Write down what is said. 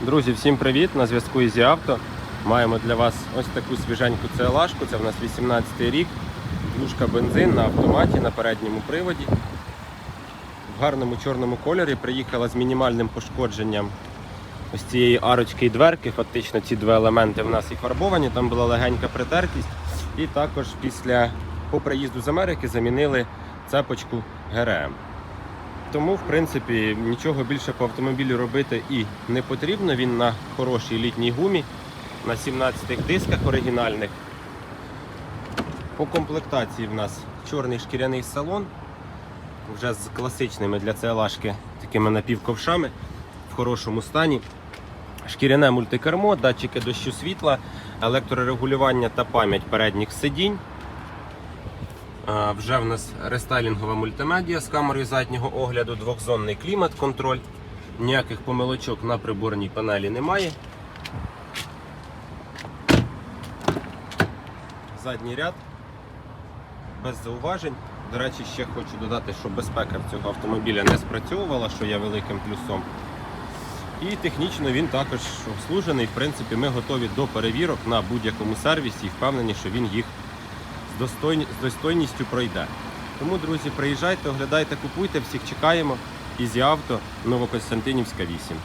Друзі, всім привіт! На зв'язку із Авто. Маємо для вас ось таку свіженьку CLA-шку. Це в нас 18 рік. Двушка бензин на автоматі на передньому приводі. В гарному чорному кольорі приїхала з мінімальним пошкодженням ось цієї арочки і дверки. Фактично ці два елементи в нас і фарбовані, там була легенька притертість. І також після по приїзду з Америки замінили цепочку ГРМ. Тому, в принципі, нічого більше по автомобілю робити і не потрібно. Він на хорошій літній гумі, на 17 дисках оригінальних. По комплектації в нас чорний шкіряний салон, вже з класичними для CLA-шки такими напівковшами в хорошому стані. Шкіряне мультикермо, датчики дощу світла, електрорегулювання та пам'ять передніх сидінь. Вже в нас рестайлінгова мультимедіа з камерою заднього огляду, двохзонний клімат-контроль. Ніяких помилочок на приборній панелі немає. Задній ряд без зауважень. До речі, ще хочу додати, що безпека цього автомобіля не спрацьовувала, що є великим плюсом. І технічно він також обслужений. В принципі, ми готові до перевірок на будь-якому сервісі і впевнені, що він їх достойні- з достойністю пройде. Тому, друзі, приїжджайте, оглядайте, купуйте, всіх чекаємо. Ізі авто, Новокостянтинівська 8.